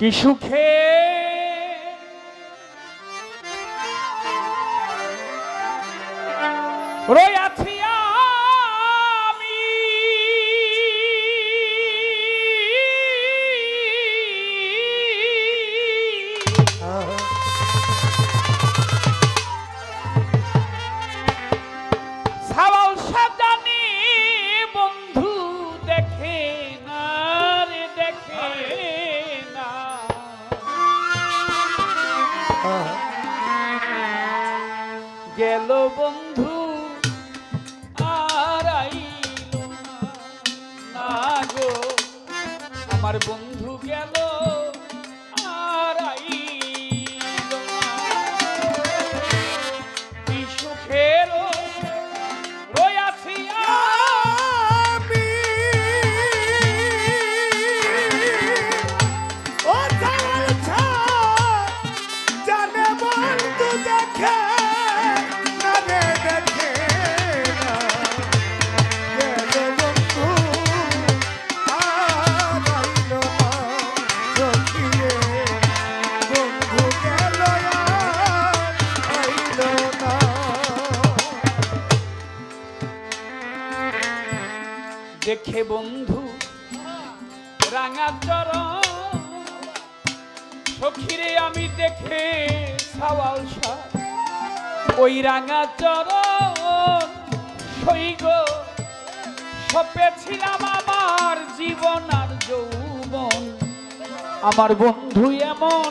কি সুখে গেল বন্ধু আর আইল না। না গো আমার বন্ধু গেল দেখে বন্ধু, রাঙা চরণ, সখিরে আমি দেখে সাওয়াল ওই রাঙা চরণ সইগ সপেছিলাম আমার জীবন আর যৌবন। আমার বন্ধু এমন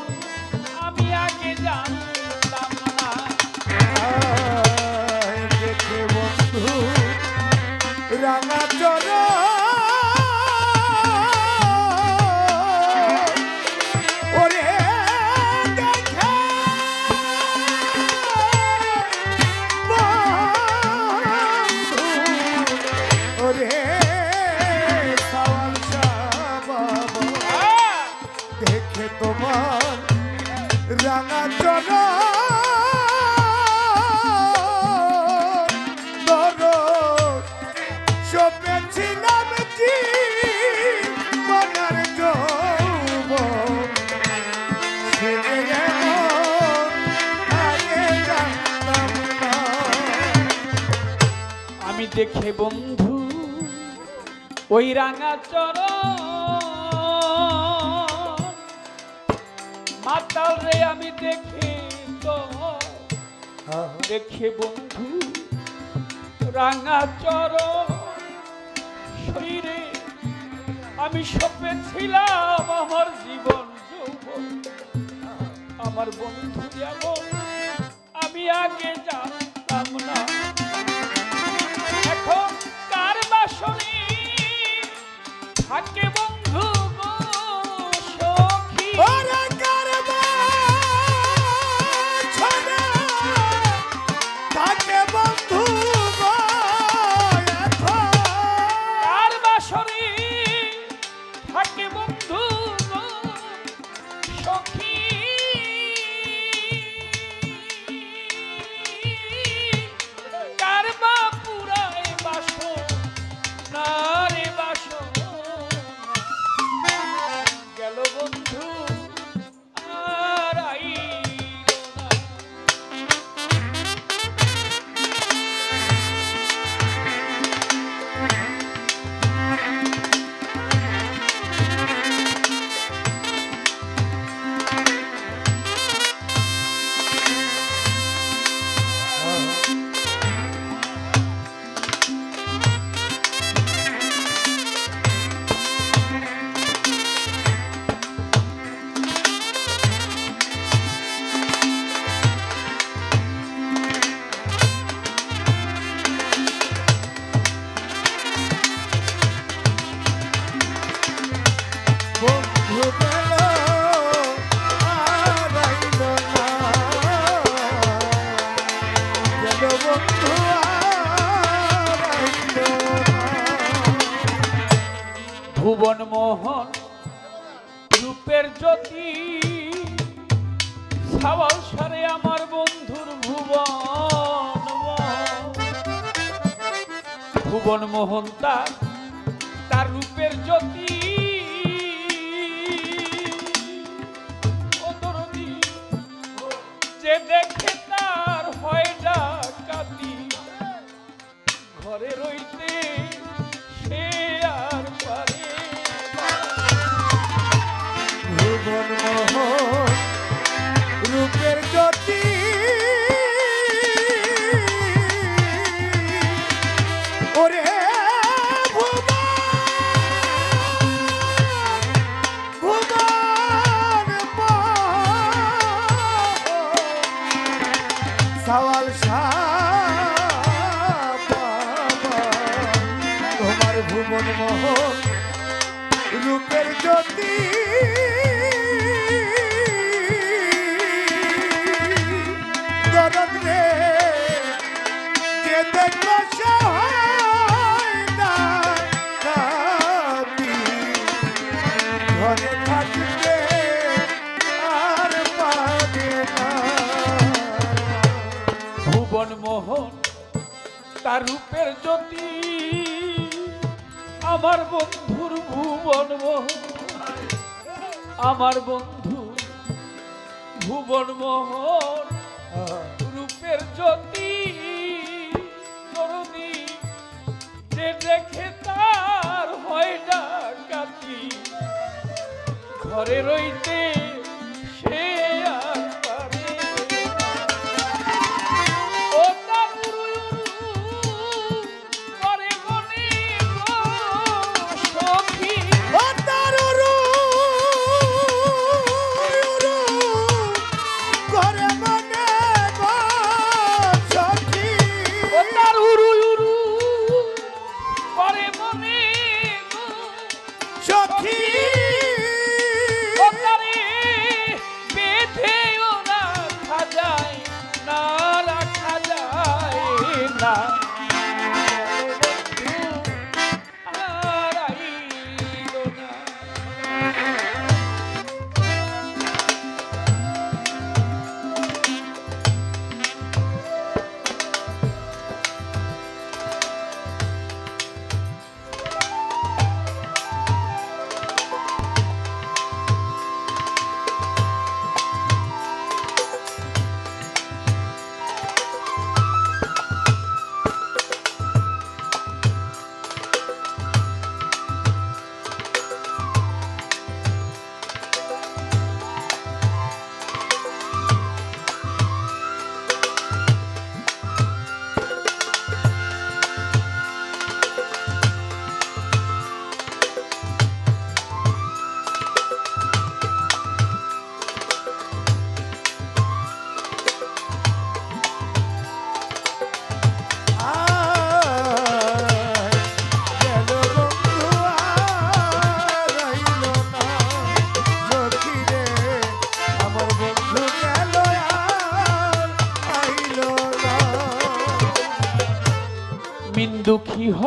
তোমার রাঙা চর দেখে বন্ধু ওই রাঙা চর মাতাল রে আমি দেখি দেখে বন্ধু, রাঙা চর শরীরে আমি সপে ছিলাম আমার জীবন আমার বন্ধু যেমন আমি আগে জানতাম ভুবন মোহন রূপের জ্যোতি, সাওয়াল সারে আমার বন্ধুর ভুবন। ভুবন মোহন তার তার রূপের জ্যোতি তার রূপের জ্যোতি। আমার বন্ধুর ভুবন আমার বন্ধু ভুবন মোহন রূপের জ্যোতি। দরদি যে দেখে তার হয় কাটি ঘরে রইতে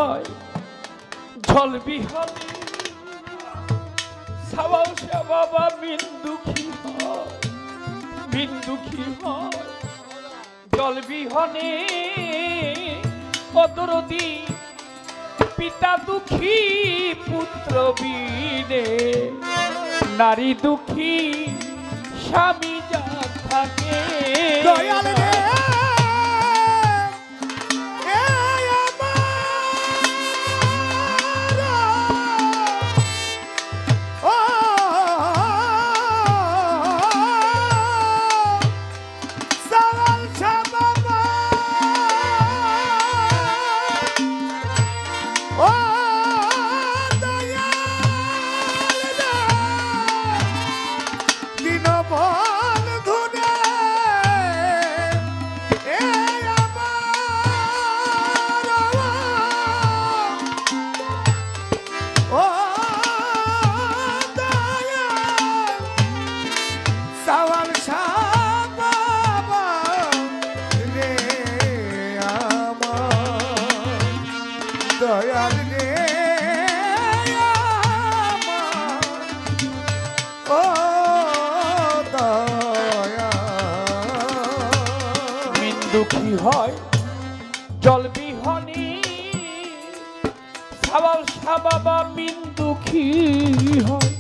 হয়। জল বিহনে সাবাউসা বাবা মিন দুঃখী হয়। মিন দুঃখী হয়। জল বিহনে অদরদি পিতা দুঃখী পুত্র বিনে। নারী দুঃখী স্বামী যা থাকে। দয়াল জল বিহনী সাবাল সাবাবা মিন দুঃখী হয়।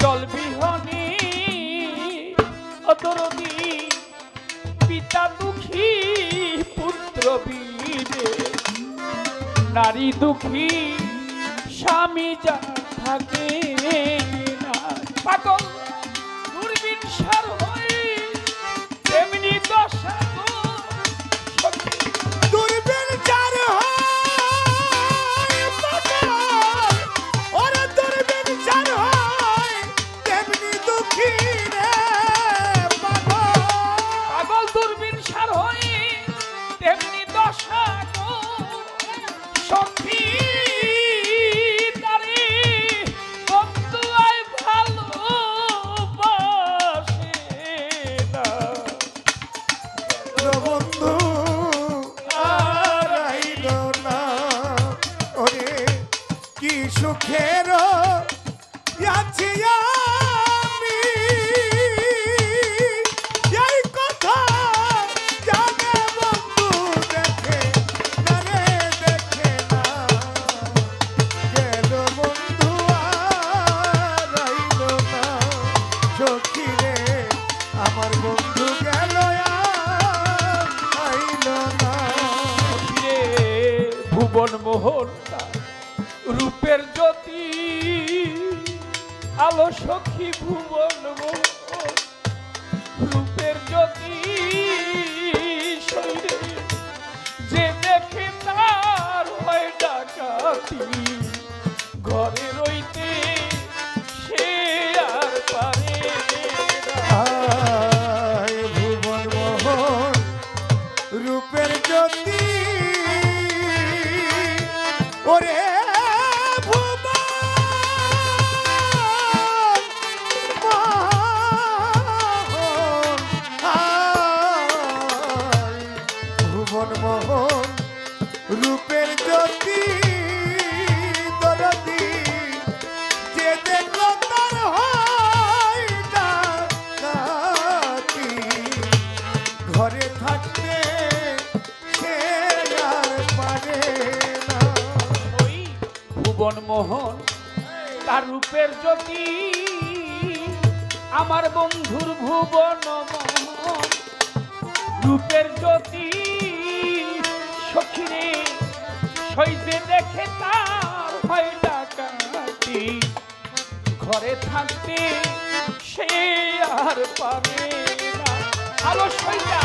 জল বিহনী অদরদি পিতা দুঃখী, পুত্র বীরে। নারী দুঃখী, স্বামী যা থাকে না। পাগল সাথী ঘরে রইতে সে আর পারে ভুবন মোহন, রূপের জ্যোতি। ওরে ভুবন মোহন, রূপের জ্যোতি। মোহন, তার রূপের জ্যোতি। আমার বন্ধুর ভুবন মোহন, রূপের জ্যোতি। সখিরে, সইতে দেখে তার হয় ডাকাতি ঘরে থাকতে সে আর পাবে না। আলো সইয়া